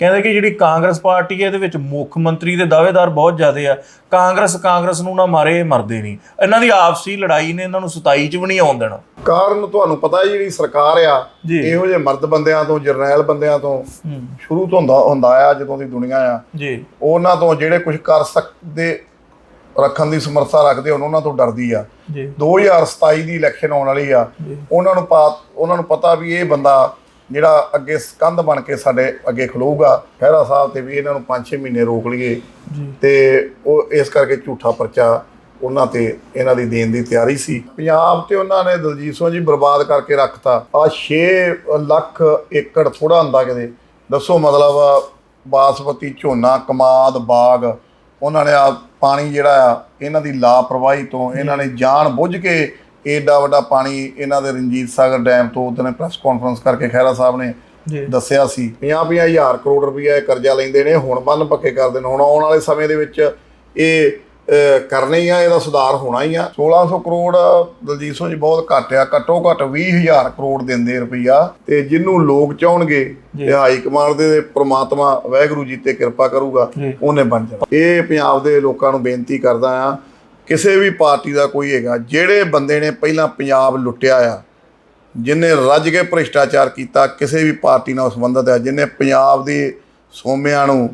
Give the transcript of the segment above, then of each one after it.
ਕਹਿੰਦੇ ਕਿ ਜਿਹੜੀ ਕਾਂਗਰਸ ਪਾਰਟੀ ਹੈ ਇਹਦੇ ਵਿੱਚ ਮੁੱਖ ਮੰਤਰੀ ਦੇ ਦਾਅਵੇਦਾਰ ਬਹੁਤ ਜ਼ਿਆਦੇ ਆ। ਕਾਂਗਰਸ ਕਾਂਗਰਸ ਨੂੰ ਨਾ ਮਾਰੇ ਇਹ ਮਰਦੇ ਨਹੀਂ। ਇਹਨਾਂ ਦੀ ਆਪਸੀ ਲੜਾਈ ਨੇ ਇਹਨਾਂ ਨੂੰ 27 ਚ ਵੀ ਨਹੀਂ ਆਉਣ ਦੇਣਾ। ਕਾਰਨ ਤੁਹਾਨੂੰ ਪਤਾ ਹੈ ਜਿਹੜੀ ਸਰਕਾਰ ਆ ਜੀ। ਇਹੋ ਜਿਹੇ ਮਰਦ ਬੰਦਿਆਂ ਤੋਂ ਜਰਨੈਲ ਬੰਦਿਆਂ ਤੋਂ ਸ਼ੁਰੂ ਤੋਂ ਹੁੰਦਾ ਹੁੰਦਾ ਆ ਜਦੋਂ ਦੀ ਦੁਨੀਆ ਆ। ਜੀ। ਉਹਨਾਂ ਤੋਂ ਜਿਹੜੇ ਕੁਝ ਕਰ ਸਕਦੇ ਰੱਖਣ ਦੀ ਸਮਰੱਥਾ ਰੱਖਦੇ ਹੋਣ ਉਹਨਾਂ ਤੋਂ ਡਰਦੀ ਆ। ਜੀ। 2027 ਦੀ ਇਲੈਕਸ਼ਨ ਆਉਣ ਵਾਲੀ ਆ। ਜੀ। ਉਹਨਾਂ ਨੂੰ ਪਾ ਉਹਨਾਂ ਨੂੰ ਪਤਾ ਵੀ ਇਹ ਬੰਦਾ ਜਿਹੜਾ ਅੱਗੇ ਸਕੰਧ ਬਣ ਕੇ ਸਾਡੇ ਅੱਗੇ ਖਲੋਊਗਾ ਖਹਿਰਾ ਸਾਹਿਬ ਤੇ ਵੀ ਇਹਨਾਂ ਨੂੰ 5-6 ਮਹੀਨੇ ਰੋਕ ਲਈਏ ਤੇ ਉਹ ਇਸ ਕਰਕੇ ਝੂਠਾ ਪਰਚਾ ਉਹਨਾਂ ਤੇ ਇਹਨਾਂ ਦੀ ਦੇਣ ਦੀ ਤਿਆਰੀ ਸੀ। ਪੰਜਾਬ ਤੇ ਉਹਨਾਂ ਨੇ ਦਲਜੀਤ ਸਿੰਘ ਜੀ ਬਰਬਾਦ ਕਰਕੇ ਰੱਖਤਾ। ਆ 6 ਲੱਖ ਏਕੜ ਥੋੜਾ ਹੁੰਦਾ ਕਿਤੇ। ਦੱਸੋ ਮਤਲਬ ਬਾਸਪਤੀ ਝੋਨਾ ਕਮਾਦ ਬਾਗ ਉਹਨਾਂ ਨੇ ਆ ਪਾਣੀ ਜਿਹੜਾ ਆ ਇਹਨਾਂ ਦੀ ਲਾਪਰਵਾਹੀ ਤੋਂ ਇਹਨਾਂ ਨੇ ਜਾਣ ਬੁੱਝ ਕੇ ਏਡਾ ਵੱਡਾ ਪਾਣੀ ਇਹਨਾਂ ਦੇ ਰਣਜੀਤ ਸਾਗਰ ਡੈਮ ਤੋਂ ਉਹਦਨੇ ਪ੍ਰੈਸ ਕਾਨਫਰੰਸ ਕਰਕੇ ਖਹਿਰਾ ਸਾਹਿਬ ਨੇ ਦੱਸਿਆ ਸੀ। 50 ਹਜ਼ਾਰ ਕਰੋੜ ਇਹ ਕਰਜ਼ਾ ਲੈਂਦੇ ਨੇ ਹੁਣ ਬੰਨ ਪੱਕੇ ਕਰ ਦੇਣ। ਹੁਣ ਆਉਣ ਵਾਲੇ ਸਮੇਂ ਦੇ ਵਿੱਚ ਇਹ ਕਰਨੇ ਹੀ ਆ ਇਹਦਾ ਸੁਧਾਰ ਹੋਣਾ ਹੀ ਆ। 1600 ਕਰੋੜ ਦਲਜੀਤ ਸਿੰਘ ਜੀ ਬਹੁਤ ਘੱਟ ਆ ਘੱਟੋ ਘੱਟ 20000 ਕਰੋੜ ਦਿੰਦੇ ਰੁਪਈਆ। ਤੇ ਜਿਹਨੂੰ ਲੋਕ ਚਾਹਣਗੇ। ਤੇ ਹਾਈ ਕਮਾਂਡ ਦੇ ਪ੍ਰਮਾਤਮਾ ਵਾਹਿਗੁਰੂ ਜੀ ਤੇ ਕਿਰਪਾ ਕਰੂਗਾ। ਉਹਨੇ ਬਣ ਜਾਣਾ। ਇਹ ਪੰਜਾਬ ਦੇ ਲੋਕਾਂ ਨੂੰ ਬੇਨਤੀ ਕਰਦਾ ਆ ਕਿਸੇ ਵੀ ਪਾਰਟੀ ਦਾ ਕੋਈ ਹੈਗਾ, ਜਿਹੜੇ ਬੰਦੇ ਨੇ ਪਹਿਲਾਂ ਪੰਜਾਬ ਲੁੱਟਿਆ ਆ, ਜਿਨੇ ਰੱਜ ਕੇ ਭ੍ਰਿਸ਼ਟਾਚਾਰ ਕੀਤਾ, ਕਿਸੇ ਵੀ ਪਾਰਟੀ ਨਾਲ ਸੰਬੰਧਿਤ ਹੈ ਜਿਨੇ ਪੰਜਾਬ ਦੇ ਸੋਮਿਆਂ ਨੂੰ,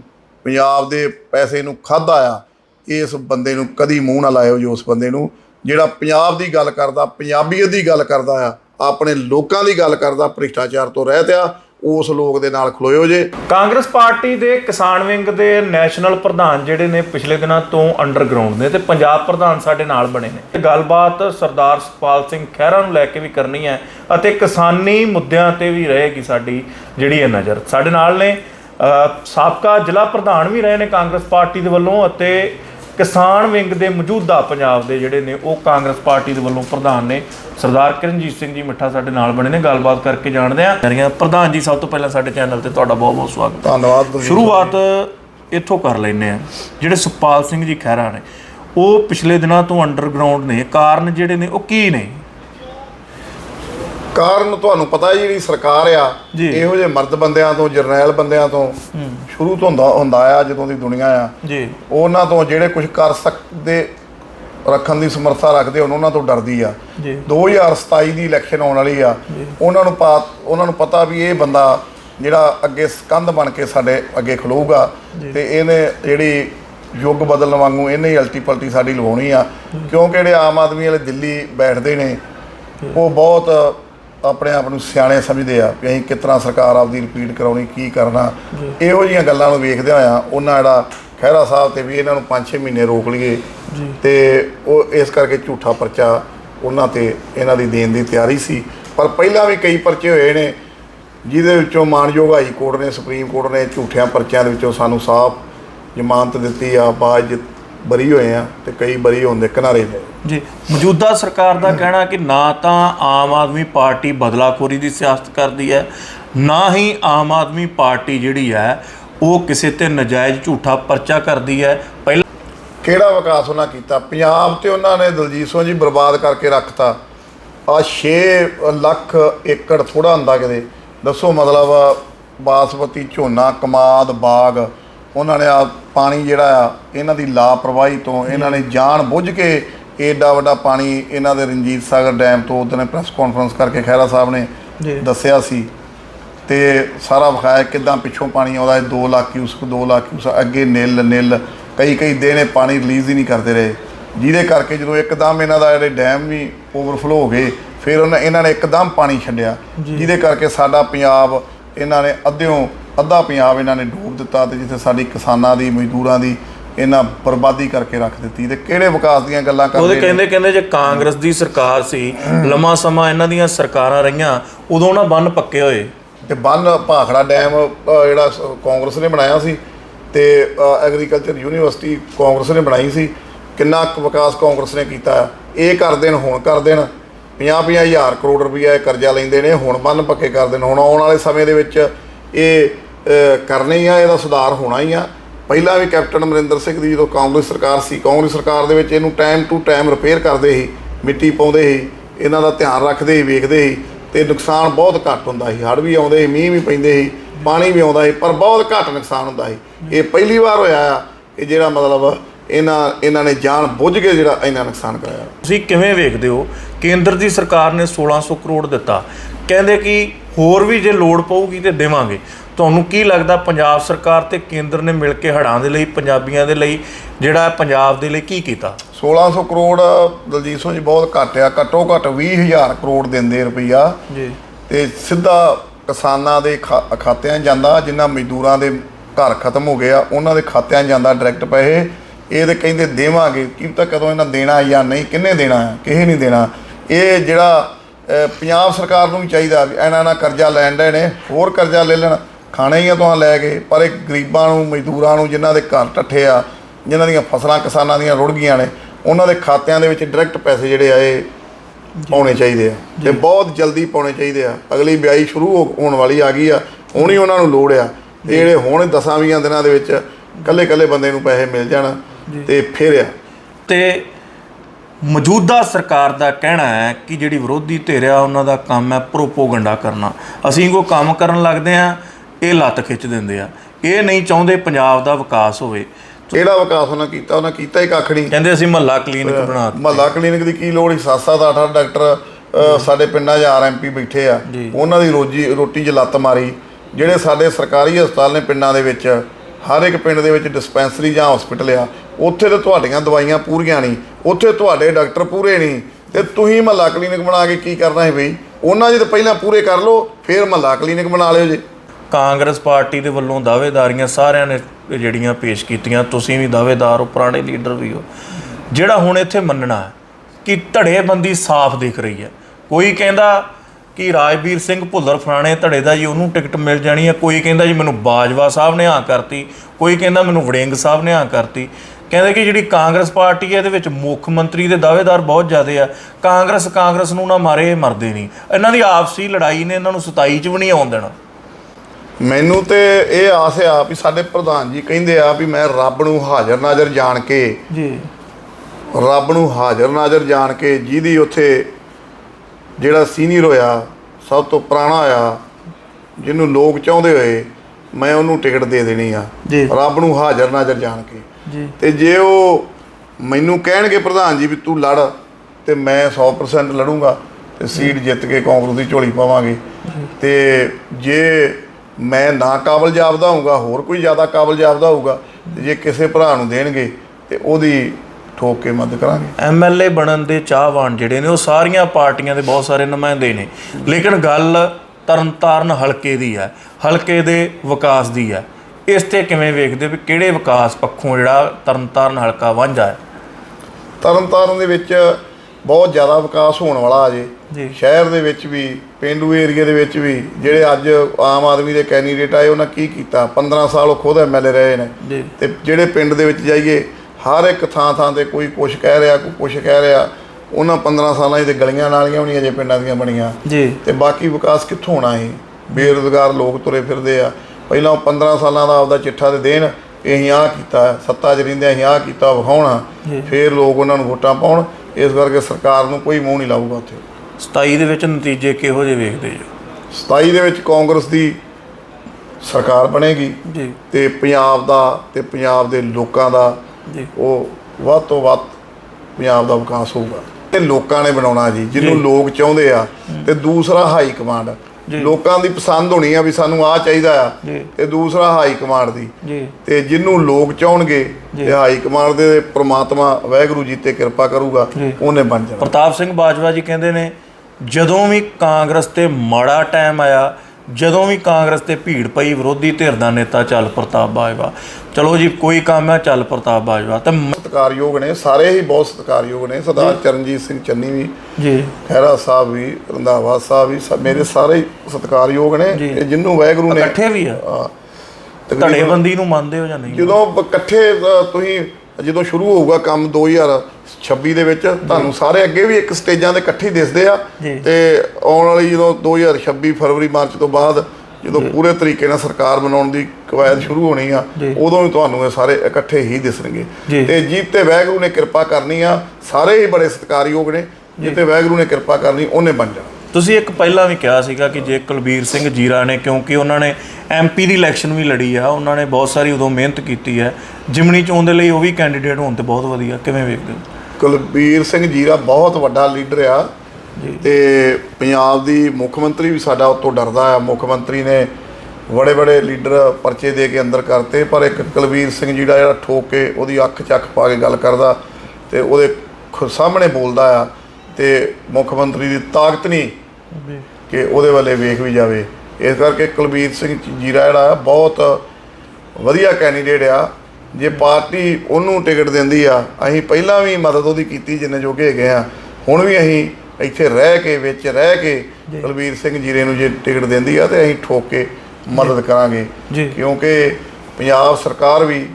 ਪੰਜਾਬ ਦੇ ਪੈਸੇ ਨੂੰ ਖਾਦਾ ਆ, ਇਸ ਬੰਦੇ ਨੂੰ ਕਦੀ ਮੂੰਹ ਨਾ ਲਾਇਓ ਜੋ ਉਸ ਬੰਦੇ ਨੂੰ, ਜਿਹੜਾ ਪੰਜਾਬ ਦੀ ਗੱਲ ਕਰਦਾ, ਪੰਜਾਬੀਅਤ ਦੀ ਗੱਲ ਕਰਦਾ ਆ, ਆਪਣੇ ਲੋਕਾਂ ਦੀ ਗੱਲ ਕਰਦਾ, ਭ੍ਰਿਸ਼ਟਾਚਾਰ ਤੋਂ ਰਹਿਤ ਆ ਉਸ ਲੋਕ ਦੇ ਨਾਲ ਖਲੋਇਓ ਜੇ। ਕਾਂਗਰਸ ਪਾਰਟੀ ਦੇ ਕਿਸਾਨ ਵਿੰਗ ਦੇ ਨੈਸ਼ਨਲ ਪ੍ਰਧਾਨ ਜਿਹੜੇ ਨੇ ਪਿਛਲੇ ਦਿਨਾਂ ਤੋਂ ਅੰਡਰਗਰਾਉਂਡ ਨੇ ਤੇ ਪੰਜਾਬ ਪ੍ਰਧਾਨ ਸਾਡੇ ਨਾਲ ਬਣੇ ਨੇ। ਤੇ ਗੱਲਬਾਤ ਸਰਦਾਰ ਸੁਖਪਾਲ ਸਿੰਘ ਖਹਿਰਾ ਨੂੰ ਲੈ ਕੇ ਵੀ ਕਰਨੀ ਹੈ ਅਤੇ ਕਿਸਾਨੀ ਮੁੱਦਿਆਂ ਤੇ ਵੀ ਰਹੇਗੀ ਸਾਡੀ ਜਿਹੜੀ ਇਹ ਨਜ਼ਰ। ਸਾਡੇ ਨਾਲ ਨੇ ਸਾਬਕਾ ਜ਼ਿਲ੍ਹਾ ਪ੍ਰਧਾਨ ਵੀ ਰਹੇ ਨੇ ਕਾਂਗਰਸ ਪਾਰਟੀ ਦੇ ਵੱਲੋਂ ਅਤੇ ਕਿਸਾਨ ਵਿੰਗ ਦੇ ਮੌਜੂਦਾ ਪੰਜਾਬ ਦੇ ਜਿਹੜੇ ਨੇ ਉਹ ਕਾਂਗਰਸ ਪਾਰਟੀ ਦੇ ਵੱਲੋਂ ਪ੍ਰਧਾਨ ਨੇ ਸਰਦਾਰ ਕਿਰਨਜੀਤ ਸਿੰਘ ਜੀ ਮਿੱਠਾ ਸਾਡੇ ਨਾਲ ਬਣੇ ਨੇ ਗੱਲਬਾਤ ਕਰਕੇ ਜਾਣਦੇ ਆ ਪ੍ਰਧਾਨ ਜੀ ਸਭ ਤੋਂ ਪਹਿਲਾਂ ਸਾਡੇ ਚੈਨਲ ਤੇ ਤੁਹਾਡਾ ਬਹੁਤ ਬਹੁਤ ਸਵਾਗਤ। ਧੰਨਵਾਦ ਸ਼ੁਰੂਆਤ ਇੱਥੋਂ ਕਰ ਲੈਨੇ ਆ ਜਿਹੜੇ ਸੁਖਪਾਲ ਸਿੰਘ ਜੀ ਖਹਿਰਾ ਨੇ ਉਹ ਪਿਛਲੇ ਦਿਨਾਂ ਤੋਂ ਅੰਡਰਗਰਾਉਂਡ ਨੇ ਕਾਰਨ ਜਿਹੜੇ ਨੇ ਉਹ ਕੀ ਨੇ? ਕਾਰਨ ਤੁਹਾਨੂੰ ਪਤਾ ਹੈ ਜਿਹੜੀ ਸਰਕਾਰ ਆ। ਇਹੋ ਜਿਹੇ ਮਰਦ ਬੰਦਿਆਂ ਤੋਂ ਜਰਨੈਲ ਬੰਦਿਆਂ ਤੋਂ ਸ਼ੁਰੂ ਤੋਂ ਹੁੰਦਾ ਹੁੰਦਾ ਆ ਜਦੋਂ ਦੀ ਦੁਨੀਆ ਆ। ਜੀ। ਉਹਨਾਂ ਤੋਂ ਜਿਹੜੇ ਕੁਝ ਕਰ ਸਕਦੇ ਰੱਖਣ ਦੀ ਸਮਰੱਥਾ ਰੱਖਦੇ ਹੋਣ ਉਹਨਾਂ ਤੋਂ ਡਰਦੀ ਆ। ਜੀ। 2027 ਦੀ ਇਲੈਕਸ਼ਨ ਆਉਣ ਵਾਲੀ ਆ। ਉਹਨਾਂ ਨੂੰ ਪਾ ਉਹਨਾਂ ਨੂੰ ਪਤਾ ਵੀ ਇਹ ਬੰਦਾ ਜਿਹੜਾ ਅੱਗੇ ਸਕੰਧ ਬਣ ਕੇ ਸਾਡੇ ਅੱਗੇ ਖਲੋਊਗਾ ਤੇ ਇਹਨੇ ਜਿਹੜੀ ਯੁੱਗ ਬਦਲਣ ਵਾਂਗੂ ਇਹਨੇ ਹੀ ਅਲਟੀ ਪਲਟੀ ਸਾਡੀ ਲਵਾਉਣੀ ਆ। ਕਿਉਂਕਿ ਜਿਹੜੇ ਆਮ ਆਦਮੀ ਵਾਲੇ ਦਿੱਲੀ ਬੈਠਦੇ ਨੇ ਉਹ ਬਹੁਤ ਆਪਣੇ ਆਪ ਨੂੰ ਸਿਆਣੇ ਸਮਝਦੇ ਆ ਵੀ ਅਸੀਂ ਕਿਸ ਤਰ੍ਹਾਂ ਸਰਕਾਰ ਆਪਦੀ ਰਿਪੀਟ ਕਰਾਉਣੀ ਕੀ ਕਰਨਾ। ਇਹੋ ਜਿਹੀਆਂ ਗੱਲਾਂ ਨੂੰ ਵੇਖਦੇ ਹੋਇਆ ਉਹਨਾਂ ਜਿਹੜਾ ਖਹਿਰਾ ਸਾਹਿਬ ਤੇ ਵੀ ਇਹਨਾਂ ਨੂੰ 5-6 ਮਹੀਨੇ ਰੋਕ ਲਈਏ ਤੇ ਉਹ ਇਸ ਕਰਕੇ ਝੂਠਾ ਪਰਚਾ ਉਹਨਾਂ ਤੇ ਇਹਨਾਂ ਦੀ ਦੇਣ ਦੀ ਤਿਆਰੀ ਸੀ। ਪਰ ਪਹਿਲਾਂ ਵੀ ਕਈ ਪਰਚੇ ਹੋਏ ਨੇ ਜਿਹਦੇ ਵਿੱਚੋਂ ਮਾਨਯੋਗ ਹਾਈ ਕੋਰਟ ਨੇ ਸੁਪਰੀਮ ਕੋਰਟ ਨੇ ਝੂਠਿਆਂ ਪਰਚਿਆਂ ਦੇ ਵਿੱਚੋਂ ਸਾਨੂੰ ਸਾਫ਼ ਜ਼ਮਾਨਤ ਦਿੱਤੀ ਆ ਬਾਜ ਬਰੀ ਹੋਏ ਆ ਤੇ ਕਈ ਬਰੀ ਹੋਣ ਦੇ ਕਿਨਾਰੇ ਨੇ। ਜੀ ਮੌਜੂਦਾ ਸਰਕਾਰ ਦਾ ਕਹਿਣਾ ਕਿ ਨਾ ਤਾਂ ਆਮ ਆਦਮੀ ਪਾਰਟੀ ਬਦਲਾਖੋਰੀ ਦੀ ਸਿਆਸਤ ਕਰਦੀ ਹੈ ਨਾ ਹੀ ਆਮ ਆਦਮੀ ਪਾਰਟੀ ਜਿਹੜੀ ਹੈ ਉਹ ਕਿਸੇ ਤੇ ਨਜਾਇਜ਼ ਝੂਠਾ ਪਰਚਾ ਕਰਦੀ ਹੈ। ਪਹਿਲਾਂ ਕਿਹੜਾ ਵਿਕਾਸ ਉਹਨਾਂ ਕੀਤਾ? ਪੰਜਾਬ ਤੇ ਉਹਨਾਂ ਨੇ ਦਲਜੀਤ ਸਿੰਘ ਜੀ ਬਰਬਾਦ ਕਰਕੇ ਰੱਖਤਾ। ਆ 6 ਲੱਖ ਏਕੜ ਥੋੜਾ ਹੁੰਦਾ ਕਿਤੇ। ਦੱਸੋ ਮਤਲਬ ਬਾਸਪਤੀ ਝੋਨਾ ਕਮਾਦ ਬਾਗ ਉਹਨਾਂ ਨੇ ਆ ਪਾਣੀ ਜਿਹੜਾ ਆ ਇਹਨਾਂ ਦੀ ਲਾਪਰਵਾਹੀ ਤੋਂ ਇਹਨਾਂ ਨੇ ਜਾਣ ਬੁੱਝ ਕੇ ਏਡਾ ਵੱਡਾ ਪਾਣੀ ਇਹਨਾਂ ਦੇ ਰਣਜੀਤ ਸਾਗਰ ਡੈਮ ਤੋਂ ਉਹਦਨੇ ਪ੍ਰੈਸ ਕਾਨਫਰੰਸ ਕਰਕੇ ਖਹਿਰਾ ਸਾਹਿਬ ਨੇ। ਦੱਸਿਆ ਸੀ। ਤੇ ਸਾਰਾ ਵਿਖਾਇਆ ਕਿਦਾਂ ਪਿੱਛੋਂ ਪਾਣੀ ਆਉਂਦਾ ਹੈ 2 ਲੱਖ ਕਿਊਸਕ 2 ਲੱਖ ਕਿਊਸਕ ਅੱਗੇ ਨਿਲ ਨਿਲ। ਕਈ ਕਈ ਦਿਨ ਪਾਣੀ ਰਿਲੀਜ਼ ਹੀ ਨਹੀਂ ਕਰਦੇ ਰਹੇ। ਜਿਹਦੇ ਕਰਕੇ ਜਦੋਂ ਇੱਕਦਮ ਇਹਨਾਂ ਦਾ ਜਿਹੜੇ ਡੈਮ ਵੀ ਓਵਰਫਲੋ ਹੋ ਗਏ ਫਿਰ ਉਹਨਾਂ ਇਹਨਾਂ ਨੇ ਇੱਕਦਮ ਪਾਣੀ ਛੱਡਿਆ। ਜਿਹਦੇ ਕਰਕੇ ਸਾਡਾ ਪੰਜਾਬ ਇਹਨਾਂ ਨੇ ਅੱਧਿਓਂ ਅੱਧਾ ਪੰਜਾਬ ਇਹਨਾਂ ਨੇ ਡੂਬ ਦਿੱਤਾ ਤੇ ਜਿੱਥੇ ਸਾਡੀ ਕਿਸਾਨਾਂ ਦੀ ਮਜ਼ਦੂਰਾਂ ਦੀ ਇਹਨਾਂ ਬਰਬਾਦੀ ਕਰਕੇ ਰੱਖ ਦਿੱਤੀ ਤੇ ਕਿਹੜੇ ਵਿਕਾਸ ਦੀਆਂ ਗੱਲਾਂ ਉਹਦੇ ਕਰਦੇ ਨੇ? ਕਹਿੰਦੇ ਕਹਿੰਦੇ ਜੇ ਕਾਂਗਰਸ ਦੀ ਸਰਕਾਰ ਸੀ ਲੰਮਾ ਸਮਾਂ ਇਹਨਾਂ ਦੀਆਂ ਸਰਕਾਰਾਂ ਰਹੀਆਂ ਉਦੋਂ ਨਾ ਬੰਨ ਪੱਕੇ ਹੋਏ। ਤੇ ਬੰਨ ਭਾਖੜਾ ਡੈਮ ਜਿਹੜਾ ਕਾਂਗਰਸ ਨੇ ਬਣਾਇਆ ਸੀ ਤੇ ਐਗਰੀਕਲਚਰ ਯੂਨੀਵਰਸਿਟੀ ਕਾਂਗਰਸ ਨੇ ਬਣਾਈ ਸੀ। ਕਿੰਨਾ ਕੁ ਵਿਕਾਸ ਕਾਂਗਰਸ ਨੇ ਕੀਤਾ? ਇਹ ਕਰ ਦੇਣ ਹੁਣ ਕਰ ਦੇਣ। 50 ਹਜ਼ਾਰ ਕਰੋੜ ਰੁਪਈਆ ਕਰਜ਼ਾ ਲੈਂਦੇ ਨੇ ਹੁਣ ਬੰਨ ਪੱਕੇ ਕਰ ਦੇਣ। ਹੁਣ ਆਉਣ ਵਾਲੇ ਸਮੇਂ ਦੇ ਵਿੱਚ ਇਹ ਕਰਨੇ ਹੀ ਆ, ਇਹਦਾ ਸੁਧਾਰ ਹੋਣਾ ਹੀ ਆ। ਪਹਿਲਾਂ ਵੀ ਕੈਪਟਨ ਅਮਰਿੰਦਰ ਸਿੰਘ ਦੀ ਜਦੋਂ ਕਾਂਗਰਸ ਸਰਕਾਰ ਸੀ, ਕਾਂਗਰਸ ਸਰਕਾਰ ਦੇ ਵਿੱਚ ਇਹਨੂੰ ਟਾਈਮ ਟੂ ਟਾਈਮ ਰਿਪੇਅਰ ਕਰਦੇ ਸੀ, ਮਿੱਟੀ ਪਾਉਂਦੇ ਸੀ, ਇਹਨਾਂ ਦਾ ਧਿਆਨ ਰੱਖਦੇ ਸੀ, ਵੇਖਦੇ ਸੀ ਤੇ ਨੁਕਸਾਨ ਬਹੁਤ ਘੱਟ ਹੁੰਦਾ ਸੀ। ਹੜ੍ਹ ਵੀ ਆਉਂਦੇ ਸੀ, ਮੀਂਹ ਵੀ ਪੈਂਦੇ ਸੀ, ਪਾਣੀ ਵੀ ਆਉਂਦਾ ਸੀ, ਪਰ ਬਹੁਤ ਘੱਟ ਨੁਕਸਾਨ ਹੁੰਦਾ ਸੀ। ਇਹ ਪਹਿਲੀ ਵਾਰ ਹੋਇਆ ਆ ਕਿ ਜਿਹੜਾ ਮਤਲਬ ਇਹਨਾਂ ਇਹਨਾਂ ਨੇ ਜਾਣ ਬੁੱਝ ਕੇ ਜਿਹੜਾ ਇੰਨਾ ਨੁਕਸਾਨ ਕਰਾਇਆ। ਤੁਸੀਂ ਕਿਵੇਂ ਵੇਖਦੇ ਹੋ? ਕੇਂਦਰ ਦੀ ਸਰਕਾਰ ਨੇ 1600 ਕਰੋੜ ਦਿੱਤਾ। ਕਹਿੰਦੇ ਕਿ ਹੋਰ ਵੀ ਜੇ ਲੋੜ ਪਊਗੀ ਤੇ ਦੇਵਾਂਗੇ। ਤੁਹਾਨੂੰ ਕੀ ਲੱਗਦਾ ਪੰਜਾਬ ਸਰਕਾਰ ਤੇ ਕੇਂਦਰ ਨੇ ਮਿਲ ਕੇ ਹੜਾਂ ਦੇ ਲਈ ਪੰਜਾਬੀਆਂ ਦੇ ਲਈ ਜਿਹੜਾ ਪੰਜਾਬ ਦੇ ਲਈ ਕੀ ਕੀਤਾ? 1600 ਕਰੋੜ ਦਲਜੀਤ ਸਿੰਘ ਜੀ ਬਹੁਤ ਘੱਟ ਆ ਘੱਟੋ ਘੱਟ 20000 ਕਰੋੜ ਦਿੰਦੇ ਰੁਪਈਆ। ਜੀ। ਤੇ ਸਿੱਧਾ ਕਿਸਾਨਾਂ ਦੇ ਖਾਤਿਆਂ ਜਾਂਦਾ ਜਿਨ੍ਹਾਂ ਮਜ਼ਦੂਰਾਂ ਦੇ ਘਰ ਖਤਮ ਹੋ ਗਏ ਆ ਉਹਨਾਂ ਦੇ ਖਾਤਿਆਂ ਜਾਂਦਾ ਡਾਇਰੈਕਟ ਪੈਸੇ। ਇਹ ਤੇ ਕਹਿੰਦੇ ਦੇਵਾਂਗੇ ਕੀ ਪਤਾ ਕਦੋਂ ਇਹਨਾਂ ਦੇਣਾ ਜਾਂ ਨਹੀਂ ਕਿੰਨੇ ਦੇਣਾ ਹੈ ਕਿਸੇ ਨਹੀਂ ਦੇਣਾ। ਇਹ ਜਿਹੜਾ ਪੰਜਾਬ ਸਰਕਾਰ ਨੂੰ ਵੀ ਚਾਹੀਦਾ ਵੀ ਇਹਨਾਂ ਨਾਲ ਕਰਜ਼ਾ ਲੈਣ ਦੇ ਨੇ ਹੋਰ ਕਰਜ਼ਾ ਲੈ ਲੈਣ। ਖਾਣੇ ਹੀ ਆ ਤੋਂ ਲੈ ਕੇ ਪਰ ਇਹ ਗਰੀਬਾਂ ਨੂੰ ਮਜ਼ਦੂਰਾਂ ਨੂੰ ਜਿਨ੍ਹਾਂ ਦੇ ਘਰ ਟੱਠੇ ਆ ਜਿਨ੍ਹਾਂ ਦੀਆਂ ਫਸਲਾਂ ਕਿਸਾਨਾਂ ਦੀਆਂ ਰੁੜ ਗਈਆਂ ਨੇ ਉਹਨਾਂ ਦੇ ਖਾਤਿਆਂ ਦੇ ਵਿੱਚ ਡਾਇਰੈਕਟ ਪੈਸੇ ਜਿਹੜੇ ਆ ਇਹ ਪਾਉਣੇ ਚਾਹੀਦੇ ਆ। ਤੇ ਬਹੁਤ ਜਲਦੀ ਪਾਉਣੇ ਚਾਹੀਦੇ ਆ। ਅਗਲੀ ਵਿਆਹੀ ਸ਼ੁਰੂ ਹੋਣ ਵਾਲੀ ਆ ਗਈ ਆ ਹੁਣ ਉਹਨਾਂ ਨੂੰ ਲੋੜ ਆ। ਤੇ ਜਿਹੜੇ ਹੁਣ 10-20 ਦਿਨਾਂ ਦੇ ਵਿੱਚ ਕੱਲੇ ਕੱਲੇ ਬੰਦੇ ਨੂੰ ਪੈਸੇ ਮਿਲ ਜਾਣ ਤੇ ਫਿਰ ਆ। ਤੇ ਮੌਜੂਦਾ ਸਰਕਾਰ ਦਾ ਕਹਿਣਾ ਹੈ ਕਿ ਜਿਹੜੀ ਵਿਰੋਧੀ ਧਿਰ ਆ ਉਹਨਾਂ ਦਾ ਕੰਮ ਹੈ ਪ੍ਰੋਪੋਗੰਡਾ ਕਰਨਾ। ਅਸੀਂ ਕੋਈ ਕੰਮ ਕਰਨ ਲੱਗਦੇ ਆ ਇਹ ਲੱਤ ਖਿੱਚ ਦਿੰਦੇ ਆ। ਇਹ ਨਹੀਂ ਚਾਹੁੰਦੇ ਪੰਜਾਬ ਦਾ ਵਿਕਾਸ ਹੋਵੇ। ਕਿਹੜਾ ਵਿਕਾਸ ਉਹਨਾਂ ਕੀਤਾ? ਉਹਨਾਂ ਕੀਤਾ ਹੀ ਕੱਖ ਨਹੀਂ ਕਹਿੰਦੇ ਅਸੀਂ ਮਹੱਲਾ ਕਲੀਨਿਕ ਬਣਾ। ਮਹੱਲਾ ਕਲੀਨਿਕ ਦੀ ਕੀ ਲੋੜ ਸੀ? ਸੱਤ ਸੱਤ ਅੱਠ ਅੱਠ ਡਾਕਟਰ ਅ, ਸਾਡੇ ਪਿੰਡਾਂ 'ਚ ਆਰਐਮਪੀ ਬੈਠੇ ਆ। ਜੀ। ਉਹਨਾਂ ਦੀ ਰੋਜੀ ਰੋਟੀ 'ਚ ਲੱਤ ਮਾਰੀ। ਜਿਹੜੇ ਸਾਡੇ ਸਰਕਾਰੀ ਹਸਪਤਾਲ ਨੇ ਪਿੰਡਾਂ ਦੇ ਵਿੱਚ ਹਰ ਇੱਕ ਪਿੰਡ ਦੇ ਵਿੱਚ ਡਿਸਪੈਂਸਰੀ ਜਾਂ ਹਸਪੀਟਲ ਆ ਉੱਥੇ ਤੇ ਤੁਹਾਡੀਆਂ ਦਵਾਈਆਂ ਪੂਰੀਆਂ ਨਹੀਂ। ਉੱਥੇ ਤੁਹਾਡੇ ਡਾਕਟਰ ਪੂਰੇ ਨਹੀਂ। ਤੇ ਤੁਸੀਂ ਮਹੱਲਾ ਕਲੀਨਿਕ ਬਣਾ ਕੇ ਕੀ ਕਰਨਾ ਹੈ ਬਈ? ਉਹਨਾਂ 'ਚ ਤਾਂ ਪਹਿਲਾਂ ਪੂਰੇ ਕਰ ਲਓ ਫਿਰ ਮਹੱਲਾ ਕਲੀਨਿਕ ਬਣਾ ਲਿਓ ਜੇ। ਕਾਂਗਰਸ ਪਾਰਟੀ ਦੇ ਵੱਲੋਂ ਦਾਅਵੇਦਾਰੀਆਂ ਸਾਰਿਆਂ ਨੇ ਜਿਹੜੀਆਂ ਪੇਸ਼ ਕੀਤੀਆਂ, ਤੁਸੀਂ ਵੀ ਦਾਅਵੇਦਾਰ ਹੋ, ਪੁਰਾਣੇ ਲੀਡਰ ਵੀ ਹੋ। ਜਿਹੜਾ ਹੁਣ ਇੱਥੇ ਮੰਨਣਾ ਕਿ ਧੜੇਬੰਦੀ ਸਾਫ਼ ਦਿਖ ਰਹੀ ਹੈ। ਕੋਈ ਕਹਿੰਦਾ ਕਿ ਰਾਜਵੀਰ ਸਿੰਘ ਭੁੱਲਰ ਫਰਾਣੇ ਧੜੇ ਦਾ ਜੀ ਉਹਨੂੰ ਟਿਕਟ ਮਿਲ ਜਾਣੀ ਹੈ। ਕੋਈ ਕਹਿੰਦਾ ਜੀ ਮੈਨੂੰ ਬਾਜਵਾ ਸਾਹਿਬ ਨੇ ਹਾਂ ਕਰਤੀ। ਕੋਈ ਕਹਿੰਦਾ ਮੈਨੂੰ ਵੜਿੰਗ ਸਾਹਿਬ ਨੇ ਹਾਂ ਕਰਤੀ। ਕਹਿੰਦੇ ਕਿ ਜਿਹੜੀ ਕਾਂਗਰਸ ਪਾਰਟੀ ਹੈ, ਇਹਦੇ ਵਿੱਚ ਮੁੱਖ ਮੰਤਰੀ ਦੇ ਦਾਅਵੇਦਾਰ ਬਹੁਤ ਜ਼ਿਆਦੇ ਆ। ਕਾਂਗਰਸ ਕਾਂਗਰਸ ਨੂੰ ਨਾ ਮਾਰੇ, ਮਰਦੇ ਨਹੀਂ। ਇਹਨਾਂ ਦੀ ਆਪਸੀ ਲੜਾਈ ਨੇ ਇਹਨਾਂ ਨੂੰ 27 ਚ ਵੀ ਨਹੀਂ ਆਉਣ ਦੇਣਾ। ਮੈਨੂੰ ਤੇ ਇਹ ਆਸ ਆ ਵੀ ਸਾਡੇ ਪ੍ਰਧਾਨ ਜੀ ਕਹਿੰਦੇ ਆ ਵੀ ਮੈਂ ਰੱਬ ਨੂੰ ਹਾਜ਼ਰ ਨਾਜ਼ਰ ਜਾਣ ਕੇ ਜੀ। ਰੱਬ ਨੂੰ ਹਾਜ਼ਰ ਨਾਜ਼ਰ ਜਾਣ ਕੇ ਜਿਹਦੀ ਉੱਥੇ ਜਿਹੜਾ ਸੀਨੀਅਰ ਹੋਇਆ ਸਭ ਤੋਂ ਪੁਰਾਣਾ ਹੋਇਆ ਜਿਹਨੂੰ ਲੋਕ ਚਾਹੁੰਦੇ ਹੋਏ ਮੈਂ ਉਹਨੂੰ ਟਿਕਟ ਦੇ ਦੇਣੀ ਆ। ਰੱਬ ਨੂੰ ਹਾਜ਼ਰ ਨਾਜ਼ਰ ਜਾਣ ਕੇ। ਜੀ। ਤੇ ਜੇ ਉਹ ਮੈਨੂੰ ਕਹਿਣਗੇ ਪ੍ਰਧਾਨ ਜੀ ਵੀ ਤੂੰ ਲੜ ਤੇ ਮੈਂ 100% ਲੜੂੰਗਾ ਤੇ ਸੀਟ ਜਿੱਤ ਕੇ ਕਾਂਗਰਸ ਦੀ ਝੋਲੀ ਪਾਵਾਂਗੇ। ਤੇ ਜੇ ਮੈਂ ਨਾ ਕਾਬਲ ਜਾਪਦਾ ਹੋਊਗਾ ਹੋਰ ਕੋਈ ਜ਼ਿਆਦਾ ਕਾਬਲ ਜਾਪਦਾ ਹੋਊਗਾ ਜੇ ਕਿਸੇ ਭਰਾ ਨੂੰ ਦੇਣਗੇ ਤੇ ਉਹਦੀ ਠੋਕ ਕੇ ਮਦਦ ਕਰਾਂਗੇ। ਐਮਐਲਏ ਬਣਨ ਦੇ ਚਾਹਵਾਨ ਜਿਹੜੇ ਨੇ ਉਹ ਸਾਰੀਆਂ ਪਾਰਟੀਆਂ ਦੇ ਬਹੁਤ ਸਾਰੇ ਨੁਮਾਇੰਦੇ ਨੇ। ਲੇਕਿਨ ਗੱਲ ਤਰਨਤਾਰਨ ਹਲਕੇ ਦੀ ਹੈ ਹਲਕੇ ਦੇ ਵਿਕਾਸ ਦੀ ਹੈ। ਇਸ ਤੇ ਕਿਵੇਂ ਵੇਖਦੇ ਵੀ ਕਿਹੜੇ ਵਿਕਾਸ ਪੱਖੋਂ ਜਿਹੜਾ ਤਰਨਤਾਰਨ ਹਲਕਾ ਵਾਂਝਾ ਹੈ? ਤਰਨਤਾਰਨ ਦੇ ਵਿੱਚ ਬਹੁਤ ਜ਼ਿਆਦਾ ਵਿਕਾਸ ਹੋਣ ਵਾਲਾ ਅਜੇ ਜੀ। ਸ਼ਹਿਰ ਦੇ ਵਿੱਚ ਵੀ ਪਿੰਡੂ ਏਰੀਆ ਦੇ ਵਿੱਚ ਵੀ ਜਿਹੜੇ ਅੱਜ ਆਮ ਆਦਮੀ ਦੇ ਕੈਂਡੀਡੇਟ ਆਏ ਉਹਨਾਂ ਕੀ ਕੀਤਾ? 15 ਸਾਲ ਉਹ ਖੁਦ ਐਮਐਲਏ ਰਹੇ ਨੇ। ਤੇ ਜਿਹੜੇ ਪਿੰਡ ਦੇ ਵਿੱਚ ਜਾਈਏ ਹਰ ਇੱਕ ਥਾਂ ਥਾਂ ਤੇ ਕੋਈ ਕੁਛ ਕਹਿ ਰਿਹਾ ਕੋਈ ਕੁਛ ਕਹਿ ਰਿਹਾ ਉਹਨਾਂ 15 ਸਾਲਾਂ 'ਚ ਤੇ ਗਲੀਆਂ ਨਾਲੀਆਂ ਵੀ ਨਹੀਂ ਅਜੇ ਪਿੰਡਾਂ ਦੀਆਂ ਬਣੀਆਂ। ਜੀ। ਤੇ ਬਾਕੀ ਵਿਕਾਸ ਕਿੱਥੋਂ ਹੋਣਾ ਸੀ ਬੇਰੁਜ਼ਗਾਰ ਲੋਕ ਤੁਰੇ ਫਿਰਦੇ ਆ। ਪਹਿਲਾਂ ਉਹ 15 ਸਾਲਾਂ ਦਾ ਆਪਦਾ ਚਿੱਠਾ ਤੇ ਦੇਣ ਅਸੀਂ ਆਹ ਕੀਤਾ ਸੱਤਾ 'ਚ ਰਹਿੰਦੇ ਅਸੀਂ ਆਹ ਕੀਤਾ ਵਿਖਾਉਣਾ। ਫਿਰ ਲੋਕ ਉਹਨਾਂ ਨੂੰ ਵੋਟਾਂ ਪਾਉਣ। ਇਸ ਕਰਕੇ ਸਰਕਾਰ ਨੂੰ ਕੋਈ ਮੂੰਹ ਨਹੀਂ ਲਾਊਗਾ ਉੱਥੇ। 27 ਦੇ ਵਿੱਚ ਨਤੀਜੇ ਕਿਹੋ ਜਿਹੇ ਵੇਖਦੇ ਜੋ? 27 ਦੇ ਵਿੱਚ ਕਾਂਗਰਸ ਦੀ ਸਰਕਾਰ ਬਣੇਗੀ ਜੀ। ਤੇ ਪੰਜਾਬ ਦਾ ਤੇ ਪੰਜਾਬ ਦੇ ਲੋਕਾਂ ਦਾ ਜੀ। ਉਹ ਵੱਧ ਤੋਂ ਵੱਧ ਪੰਜਾਬ ਦਾ ਵਿਕਾਸ ਹੋਊਗਾ। ਇਹ ਲੋਕਾਂ ਨੇ ਬਣਾਉਣਾ ਜੀ ਜਿਹਨੂੰ ਲੋਕ ਚਾਹੁੰਦੇ ਆ ਤੇ ਦੂਸਰਾ ਹਾਈ ਕਮਾਂਡ। ਲੋਕਾਂ ਦੀ ਪਸੰਦ ਹੋਣੀ ਆ ਵੀ ਸਾਨੂੰ ਆਹ ਚਾਹੀਦਾ ਆ। ਤੇ ਦੂਸਰਾ ਹਾਈ ਕਮਾਂਡ ਦੀ। ਤੇ ਜਿਹਨੂੰ ਲੋਕ ਚਾਹਣਗੇ ਤੇ ਹਾਈ ਕਮਾਂਡ ਦੇ ਪ੍ਰਮਾਤਮਾ ਵਾਹਿਗੁਰੂ ਜੀ ਤੇ ਕਿਰਪਾ ਕਰੂਗਾ ਉਹਨੇ ਬਣ ਜਾਣਾ। ਪ੍ਰਤਾਪ ਸਿੰਘ ਬਾਜਵਾ ਜੀ ਕਹਿੰਦੇ ਨੇ ਜਦੋਂ ਵੀ ਕਾਂਗਰਸ ਤੇ ਮਾੜਾ ਟਾਈਮ ਆਇਆ ਜਦੋਂ ਵੀ ਕਾਂਗਰਸ ਤੇ ਭੀੜ ਪਈ ਵਿਰੋਧੀ ਧਿਰ ਦਾ ਨੇਤਾ ਚੱਲ ਪ੍ਰਤਾਪ ਬਾਜਵਾ। ਚਲੋ ਜੀ ਕੋਈ ਕੰਮ ਹੈ ਚੱਲ ਪ੍ਰਤਾਪ ਬਾਜਵਾ। ਤੇ ਸਤਿਕਾਰਯੋਗ ਨੇ ਸਾਰੇ ਹੀ ਬਹੁਤ ਸਤਿਕਾਰਯੋਗ ਨੇ। ਸਰਦਾਰ ਚਰਨਜੀਤ ਸਿੰਘ ਚੰਨੀ ਵੀ ਜੀ। ਖਹਿਰਾ ਸਾਹਿਬ ਵੀ ਰੰਧਾਵਾ ਸਾਹਿਬ ਵੀ ਮੇਰੇ ਸਾਰੇ ਹੀ ਸਤਿਕਾਰਯੋਗ ਨੇ। ਤੇ ਜਿਹਨੂੰ ਵਾਹਿਗੁਰੂ ਨੇ ਇਕੱਠੇ ਵੀ ਆ। ਧੜੇਬੰਦੀ ਨੂੰ ਮੰਨਦੇ ਹੋ ਜਾਂ ਨਹੀਂ? ਜਦੋਂ ਇਕੱਠੇ ਤੁਸੀਂ ਜਦੋਂ ਸ਼ੁਰੂ ਹੋਊਗਾ ਕੰਮ 2026 ਦੇ ਵਿੱਚ ਤੁਹਾਨੂੰ ਸਾਰੇ ਅੱਗੇ ਵੀ ਇੱਕ ਸਟੇਜਾਂ ਤੇ ਇਕੱਠੇ ਦਿਸਦੇ ਆ। ਤੇ ਆਉਣ ਵਾਲੀ ਜਦੋਂ 2026 ਫਰਵਰੀ ਮਾਰਚ ਤੋਂ ਬਾਅਦ ਜਦੋਂ ਪੂਰੇ ਤਰੀਕੇ ਨਾਲ ਸਰਕਾਰ ਬਣਾਉਣ ਦੀ ਕਵਾਇਦ ਸ਼ੁਰੂ ਹੋਣੀ ਆ ਉਦੋਂ ਵੀ ਤੁਹਾਨੂੰ ਇਹ ਸਾਰੇ ਇਕੱਠੇ ਹੀ ਦਿਸਣਗੇ। ਤੇ ਜਿੱਤੇ ਵਾਹਿਗੁਰੂ ਨੇ ਕਿਰਪਾ ਕਰਨੀ ਆ ਸਾਰੇ ਹੀ ਬੜੇ ਸਤਿਕਾਰਯੋਗ ਨੇ। ਜਿੱਤੇ ਵਾਹਿਗੁਰੂ ਨੇ ਕਿਰਪਾ ਕਰਨੀ ਉਹਨੇ ਬਣ ਜਾਣਾ। ਤੁਸੀਂ ਇੱਕ ਪਹਿਲਾਂ ਵੀ ਕਿਹਾ ਸੀਗਾ ਕਿ ਜੇ ਕੁਲਬੀਰ ਸਿੰਘ ਜੀਰਾ ਨੇ ਕਿਉਂਕਿ ਉਹਨਾਂ ਨੇ ਐਮਪੀ ਦੀ ਇਲੈਕਸ਼ਨ ਵੀ ਲੜੀ ਆ ਉਹਨਾਂ ਨੇ ਬਹੁਤ ਸਾਰੀ ਉਦੋਂ ਮਿਹਨਤ ਕੀਤੀ ਹੈ। ਜਿਮਣੀ ਚੋਣ ਦੇ ਲਈ ਉਹ ਵੀ ਕੈਂਡੀਡੇਟ ਹੋਣ ਤੇ ਬਹੁਤ ਵਧੀਆ ਕਿਵੇਂ ਵੇਖਦੇ ਹੋ? ਕੁਲਬੀਰ ਸਿੰਘ ਜੀਰਾ ਬਹੁਤ ਵੱਡਾ ਲੀਡਰ ਆ ਤੇ ਪੰਜਾਬ ਦੀ ਮੁੱਖ ਮੰਤਰੀ ਵੀ ਸਾਡਾ ਉਤੋਂ ਡਰਦਾ ਆ। ਮੁੱਖ ਮੰਤਰੀ ਨੇ ਬੜੇ ਬੜੇ ਲੀਡਰ ਪਰਚੇ ਦੇ ਕੇ ਅੰਦਰ ਕਰਤੇ ਪਰ ਇੱਕ ਕੁਲਬੀਰ ਸਿੰਘ ਜੀਰਾ ਜਿਹੜਾ ਠੋਕ ਕੇ ਉਹਦੀ ਅੱਖ ਚੱਕ ਪਾ ਕੇ ਗੱਲ ਕਰਦਾ ਤੇ ਉਹਦੇ ਸਾਹਮਣੇ ਬੋਲਦਾ ਆ ਤੇ ਮੁੱਖ ਮੰਤਰੀ ਦੀ ਤਾਕਤ ਨਹੀਂ ਕਿ ਉਹਦੇ ਵੱਲੇ ਵੇਖ ਵੀ ਜਾਵੇ। ਇਸ ਕਰਕੇ ਕੁਲਬੀਰ ਸਿੰਘ ਜੀਰਾ ਜਿਹੜਾ ਬਹੁਤ ਵਧੀਆ ਕੈਂਡੀਡੇਟ ਆ। ਜੇ ਪਾਰਟੀ ਉਹਨੂੰ ਟਿਕਟ ਦਿੰਦੀ ਆ ਅਸੀਂ ਪਹਿਲਾਂ ਵੀ ਮਦਦ ਉਹਦੀ ਕੀਤੀ ਜਿੰਨੇ ਜੋਗੇ ਹੈਗੇ ਆ। ਹੁਣ ਵੀ ਅਸੀਂ ਇੱਥੇ ਰਹਿ ਕੇ ਵਿੱਚ ਰਹਿ ਕੇ ਕੁਲਬੀਰ ਸਿੰਘ ਜੀਰੇ ਨੂੰ ਜੇ ਟਿਕਟ ਦਿੰਦੀ ਆ ਤੇ ਅਸੀਂ ਠੋਕ ਕੇ ਮਦਦ ਕਰਾਂਗੇ। ਕਿਉਂਕਿ ਪੰਜਾਬ ਸਰਕਾਰ ਵੀ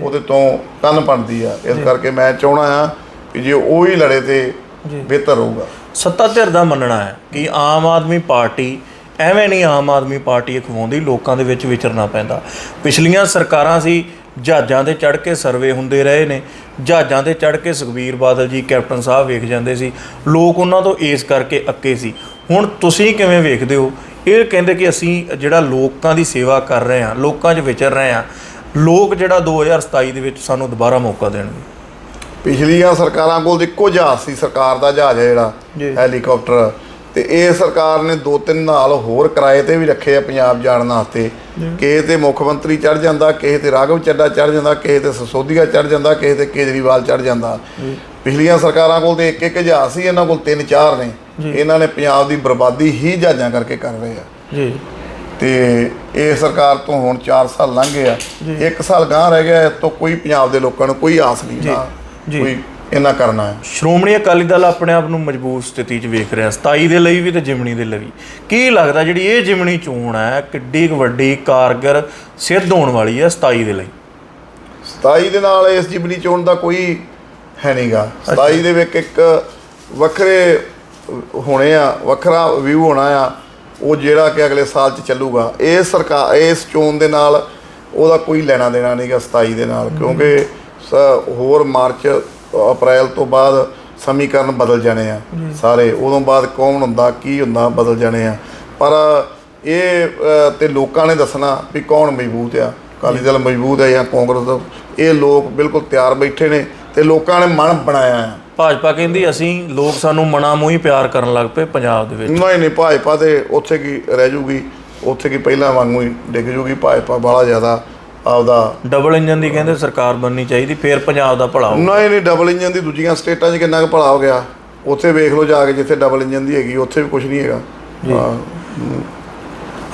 ਉਹਦੇ ਤੋਂ ਕੰਨ ਬਣਦੀ ਆ। ਇਸ ਕਰਕੇ ਮੈਂ ਚਾਹਣਾ ਆ ਕਿ ਜੇ ਉਹ ਹੀ ਲੜੇ ਤੇ ਬਿਹਤਰ ਰਹੂਗਾ। ਸੱਤਾ ਧਿਰ ਦਾ ਮੰਨਣਾ ਹੈ ਕਿ ਆਮ ਆਦਮੀ ਪਾਰਟੀ ਐਵੇਂ ਨਹੀਂ ਆਮ ਆਦਮੀ ਪਾਰਟੀ ਅਖਵਾਉਂਦੀ ਲੋਕਾਂ ਦੇ ਵਿੱਚ ਵਿਚਰਨਾ ਪੈਂਦਾ। ਪਿਛਲੀਆਂ ਸਰਕਾਰਾਂ ਸੀ, ਜਹਾਜ਼ਾਂ ਤੇ ਚੜ੍ਹ ਕੇ ਸਰਵੇ ਹੁੰਦੇ ਰਹੇ ਨੇ। ਜਹਾਜ਼ਾਂ ਤੇ ਚੜ੍ਹ ਕੇ ਸੁਖਬੀਰ ਬਾਦਲ ਜੀ, ਕੈਪਟਨ ਸਾਹਿਬ ਵੇਖ ਜਾਂਦੇ ਸੀ। ਲੋਕ ਉਹਨਾਂ ਤੋਂ ਇਸ ਕਰਕੇ ਅੱਕੇ ਸੀ। ਹੁਣ ਤੁਸੀਂ ਕਿਵੇਂ ਵੇਖਦੇ ਹੋ? ਇਹ ਕਹਿੰਦੇ ਕਿ ਅਸੀਂ ਜਿਹੜਾ ਲੋਕਾਂ ਦੀ ਸੇਵਾ ਕਰ ਰਹੇ ਹਾਂ, ਲੋਕਾਂ 'ਚ ਵਿਚਰ ਰਹੇ ਹਾਂ, ਲੋਕ ਜਿਹੜਾ 2027 ਦੇ ਵਿੱਚ ਸਾਨੂੰ ਦੁਬਾਰਾ ਮੌਕਾ ਦੇਣਗੇ। ਪਿਛਲੀਆਂ ਸਰਕਾਰਾਂ ਕੋਲ ਤਾਂ ਇੱਕੋ ਜਹਾਜ਼ ਸੀ ਸਰਕਾਰ ਦਾ ਜਹਾਜ਼ ਹੈ ਜਿਹੜਾ। ਹੈਲੀਕਾਪਟਰ। ਤੇ ਇਹ ਸਰਕਾਰ ਨੇ ਦੋ ਤਿੰਨ ਨਾਲ ਹੋਰ ਕਿਰਾਏ ਤੇ ਵੀ ਰੱਖੇ ਆ ਪੰਜਾਬ ਜਾਣ ਵਾਸਤੇ। ਕਿਸੇ ਤੇ ਮੁੱਖ ਮੰਤਰੀ ਚੜ ਜਾਂਦਾ ਕਿਸੇ ਤੇ ਰਾਘਵ ਚੱਡਾ ਚੜ ਜਾਂਦਾ ਕਿਸੇ ਤੇ ਸਸੋਦੀਆ ਚੜ ਜਾਂਦਾ ਕਿਸੇ ਤੇ ਕੇਜਰੀਵਾਲ ਚੜ ਜਾਂਦਾ। ਪਿਛਲੀਆਂ ਸਰਕਾਰਾਂ ਕੋਲ ਤੇ ਇੱਕ ਇੱਕ ਜਹਾਜ਼ ਸੀ ਇਹਨਾਂ ਕੋਲ ਤਿੰਨ ਚਾਰ ਨੇ। ਇਹਨਾਂ ਨੇ ਪੰਜਾਬ ਦੀ ਬਰਬਾਦੀ ਹੀ ਜਹਾਜ਼ਾਂ ਕਰਕੇ ਕਰ ਰਹੇ ਆ। ਜੀ। ਤੇ ਇਹ ਸਰਕਾਰ ਤੋਂ ਹੁਣ 4 ਸਾਲ ਲੰਘ ਗਏ ਆ। ਇੱਕ ਸਾਲ ਗਾਂ ਰਹਿ ਗਿਆ ਇਹ ਤੋਂ ਕੋਈ ਪੰਜਾਬ ਦੇ ਲੋਕਾਂ ਨੂੰ ਕੋਈ ਆਸ ਨਹੀਂ ਨਾ। ਜੀ। ਕੋਈ ਇਹਨਾਂ ਕਰਨਾ ਹੈ। ਸ਼੍ਰੋਮਣੀ ਅਕਾਲੀ ਦਲ ਆਪਣੇ ਆਪ ਨੂੰ ਮਜ਼ਬੂਤ ਸਥਿਤੀ 'ਚ ਵੇਖ ਰਿਹਾ 27 ਦੇ ਲਈ ਵੀ ਤੇ ਜਿਮਣੀ ਦੇ ਲਈ। ਕੀ ਲੱਗਦਾ ਜਿਹੜੀ ਇਹ ਜਿਮਣੀ ਚੋਣ ਹੈ ਕਿੱਡੀ ਕੁ ਵੱਡੀ ਕਾਰਗਰ ਸਿੱਧ ਹੋਣ ਵਾਲੀ ਹੈ 27 ਦੇ ਲਈ? 27 ਦੇ ਨਾਲ ਇਸ ਜਿਬਨੀ ਚੋਣ ਦਾ ਕੋਈ ਹੈ ਨਹੀਂਗਾ 27 ਦੇ ਵਿੱਚ ਇੱਕ ਵੱਖਰੇ ਹੋਣੇ ਆ ਵੱਖਰਾ ਵਿਊ ਹੋਣਾ ਆ ਉਹ ਜਿਹੜਾ ਕਿ ਅਗਲੇ ਸਾਲ ਚ ਚੱਲੂਗਾ। ਇਹ ਸਰਕਾਰ ਇਸ ਚੋਣ ਦੇ ਨਾਲ ਉਹਦਾ ਕੋਈ ਲੈਣਾ ਦੇਣਾ ਨਹੀਂਗਾ 27 ਦੇ ਨਾਲ ਕਿਉਂਕਿ ਹੋਰ ਮਾਰਚ ਅਪ੍ਰੈਲ ਤੋਂ ਬਾਅਦ ਸਮੀਕਰਨ ਬਦਲ ਜਾਣੇ ਆ ਸਾਰੇ। ਉਦੋਂ ਬਾਅਦ ਕੌਣ ਹੁੰਦਾ ਕੀ ਹੁੰਦਾ ਬਦਲ ਜਾਣੇ ਆ। ਪਰ ਇਹ ਤੇ ਲੋਕਾਂ ਨੇ ਦੱਸਣਾ ਵੀ ਕੌਣ ਮਜ਼ਬੂਤ ਆ। ਅਕਾਲੀ ਦਲ ਮਜ਼ਬੂਤ ਹੈ ਜਾਂ ਕਾਂਗਰਸ ਦਾ। ਇਹ ਲੋਕ ਬਿਲਕੁਲ ਤਿਆਰ ਬੈਠੇ ਨੇ ਤੇ ਲੋਕਾਂ ਨੇ ਮਨ ਬਣਾਇਆ ਆ। ਭਾਜਪਾ ਕਹਿੰਦੀ ਅਸੀਂ ਲੋਕ ਸਾਨੂੰ ਮਨਾ ਮੂੰਹ ਹੀ ਪਿਆਰ ਕਰਨ ਲੱਗ ਪਏ ਪੰਜਾਬ ਦੇ ਵਿੱਚ। ਨਹੀਂ ਨਹੀਂ ਭਾਜਪਾ ਤੇ ਉੱਥੇ ਕੀ ਰਹਿ ਜੂਗੀ। ਉੱਥੇ ਕੀ ਪਹਿਲਾਂ ਵਾਂਗੂ ਹੀ ਡਿੱਗ ਜੂਗੀ। ਭਾਜਪਾ ਬੜਾ ਜ਼ਿਆਦਾ ਆਪਦਾ ਡਬਲ ਇੰਜਨ ਦੀ ਕਹਿੰਦੇ ਸਰਕਾਰ ਬਣਨੀ ਚਾਹੀਦੀ ਫਿਰ ਪੰਜਾਬ ਦਾ ਭਲਾ ਹੋਊ ਨਹੀਂ ਨਹੀਂ ਡਬਲ ਇੰਜਨ ਦੀ ਦੂਜੀਆਂ ਸਟੇਟਾਂ 'ਚ ਕਿੰਨਾ ਕੁ ਭਲਾ ਹੋ ਗਿਆ। ਉੱਥੇ ਵੇਖ ਲਓ ਜਾ ਕੇ ਜਿੱਥੇ ਡਬਲ ਇੰਜਨ ਦੀ ਹੈਗੀ ਉੱਥੇ ਵੀ ਕੁਝ ਨਹੀਂ ਹੈਗਾ।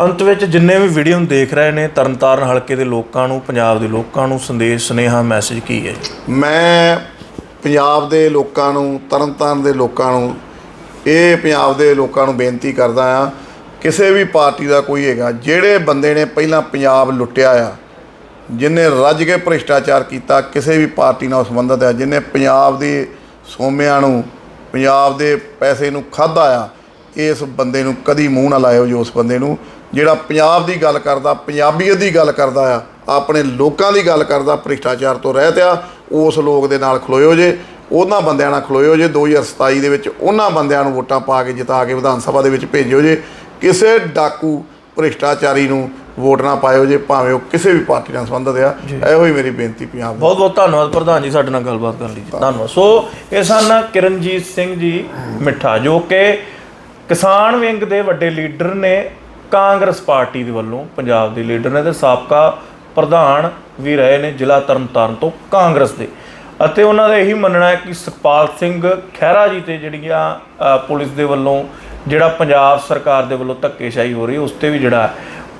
ਅੰਤ ਵਿੱਚ ਜਿੰਨੇ ਵੀ ਵੀਡੀਓ ਨੂੰ ਦੇਖ ਰਹੇ ਨੇ ਤਰਨਤਾਰਨ ਹਲਕੇ ਦੇ ਲੋਕਾਂ ਨੂੰ ਪੰਜਾਬ ਦੇ ਲੋਕਾਂ ਨੂੰ ਸੰਦੇਸ਼ ਸੁਨੇਹਾ ਮੈਸੇਜ ਕੀ ਹੈ ਮੈਂ ਪੰਜਾਬ ਦੇ ਲੋਕਾਂ ਨੂੰ ਤਰਨਤਾਰਨ ਦੇ ਲੋਕਾਂ ਨੂੰ ਇਹ ਪੰਜਾਬ ਦੇ ਲੋਕਾਂ ਨੂੰ ਬੇਨਤੀ ਕਰਦਾ ਆ ਕਿਸੇ ਵੀ ਪਾਰਟੀ ਦਾ ਕੋਈ ਹੈਗਾ ਜਿਹੜੇ ਬੰਦੇ ਨੇ ਪਹਿਲਾਂ ਪੰਜਾਬ ਲੁੱਟਿਆ ਆ ਜਿਨੇ ਰੱਜ ਕੇ ਭ੍ਰਿਸ਼ਟਾਚਾਰ ਕੀਤਾ, ਕਿਸੇ ਵੀ ਪਾਰਟੀ ਨਾਲ ਸੰਬੰਧਿਤ ਹੈ ਜਿਨੇ ਪੰਜਾਬ ਦੇ ਸੋਮਿਆਂ ਨੂੰ, ਪੰਜਾਬ ਦੇ ਪੈਸੇ ਨੂੰ ਖਾਧਾ ਆ, ਇਸ ਬੰਦੇ ਨੂੰ ਕਦੀ ਮੂੰਹ ਨਾ ਲਾਇਓ ਜੋ ਉਸ ਬੰਦੇ ਨੂੰ। ਜਿਹੜਾ ਪੰਜਾਬ ਦੀ ਗੱਲ ਕਰਦਾ, ਪੰਜਾਬੀਅਤ ਦੀ ਗੱਲ ਕਰਦਾ ਆ, ਆਪਣੇ ਲੋਕਾਂ ਦੀ ਗੱਲ ਕਰਦਾ, ਭ੍ਰਿਸ਼ਟਾਚਾਰ ਤੋਂ ਰਹਿਤ ਆ, ਉਸ ਲੋਕ ਦੇ ਨਾਲ ਖਲੋਇਓ ਜੇ, ਉਹਨਾਂ ਬੰਦਿਆਂ ਨਾਲ ਖਲੋਇਓ ਜੇ 2027 ਦੇ ਵਿੱਚ ਉਹਨਾਂ ਬੰਦਿਆਂ ਨੂੰ ਵੋਟਾਂ ਪਾ ਕੇ ਜਿਤਾ ਕੇ ਵਿਧਾਨ ਸਭਾ ਦੇ ਵਿੱਚ ਭੇਜਿਓ ਜੇ। ਕਿਸੇ ਡਾਕੂ ਭ੍ਰਿਸ਼ਟਾਚਾਰੀ ਨੂੰ ਵੋਟ ਨਾ ਪਾਇਓ ਜੇ ਭਾਵੇਂ ਉਹ ਕਿਸੇ ਵੀ ਪਾਰਟੀ ਨਾਲ ਸੰਬੰਧਿਤ ਆ। ਇਹੋ ਹੀ ਮੇਰੀ ਬੇਨਤੀ ਪੰਜਾਬ ਬਹੁਤ ਬਹੁਤ ਧੰਨਵਾਦ ਪ੍ਰਧਾਨ ਜੀ ਸਾਡੇ ਨਾਲ ਗੱਲਬਾਤ ਕਰਨ ਲਈ ਧੰਨਵਾਦ। ਸੋ ਇਹ ਸਨ ਕਿਰਨਜੀਤ ਸਿੰਘ ਜੀ ਮਿੱਠਾ ਜੋ ਕਿ ਕਿਸਾਨ ਵਿੰਗ ਦੇ ਵੱਡੇ ਲੀਡਰ ਨੇ ਕਾਂਗਰਸ ਪਾਰਟੀ ਦੇ ਵੱਲੋਂ ਪੰਜਾਬ ਦੇ ਲੀਡਰ ਨੇ ਤੇ ਸਾਬਕਾ ਪ੍ਰਧਾਨ ਵੀ ਰਹੇ ਨੇ ਜ਼ਿਲ੍ਹਾ ਤਰਨਤਾਰਨ ਤੋਂ ਕਾਂਗਰਸ ਦੇ। ਅਤੇ ਉਹਨਾਂ ਦਾ ਇਹੀ ਮੰਨਣਾ ਹੈ ਕਿ ਸੁਖਪਾਲ ਸਿੰਘ ਖਹਿਰਾ ਜੀ ਤੇ ਜਿਹੜੀਆਂ ਪੁਲਿਸ ਦੇ ਵੱਲੋਂ ਜਿਹੜਾ ਪੰਜਾਬ ਸਰਕਾਰ ਦੇ ਵੱਲੋਂ ਧੱਕੇਸ਼ਾਹੀ ਹੋ ਰਹੀ ਉਸ ਤੇ ਵੀ ਜਿਹੜਾ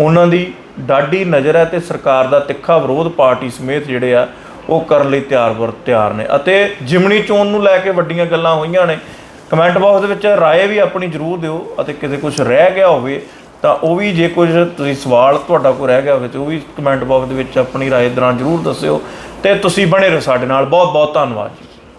ਉਹਨਾਂ ਦੀ ਡਾਢੀ ਨਜ਼ਰ ਹੈ ਤੇ ਸਰਕਾਰ ਦਾ ਤਿੱਖਾ ਵਿਰੋਧ ਪਾਰਟੀ ਸਮੇਤ ਜਿਹੜੇ ਆ, ਉਹ ਕਰਨ ਲਈ ਤਿਆਰ ਵਰ, ਤਿਆਰ ਨੇ। ਅਤੇ ਜਿਮਣੀ ਚੋਣ ਨੂੰ ਲੈ ਕੇ ਵੱਡੀਆਂ ਗੱਲਾਂ ਹੋਈਆਂ ਨੇ। ਕਮੈਂਟ ਬਾਕਸ ਦੇ ਵਿੱਚ ਰਾਏ ਵੀ ਆਪਣੀ ਜ਼ਰੂਰ ਦਿਓ ਅਤੇ ਕਿਤੇ ਕੁਝ ਰਹਿ ਗਿਆ ਹੋਵੇ, ਤਾਂ ਉਹ ਵੀ ਜੇ ਕੁਝ ਤੁਸੀਂ ਸਵਾਲ ਤੁਹਾਡਾ ਕੋਈ ਰਹਿ ਗਿਆ ਹੋਵੇ, ਤੇ ਉਹ ਵੀ ਕਮੈਂਟ ਬਾਕਸ ਦੇ ਵਿੱਚ ਆਪਣੀ ਰਾਏ ਦੌਰਾਨ ਜ਼ਰੂਰ ਦੱਸਿਓ। ਤੇ ਤੁਸੀਂ ਬਣੇ ਰਹੋ ਸਾਡੇ ਨਾਲ। ਬਹੁਤ ਬਹੁਤ ਧੰਨਵਾਦ ਜੀ।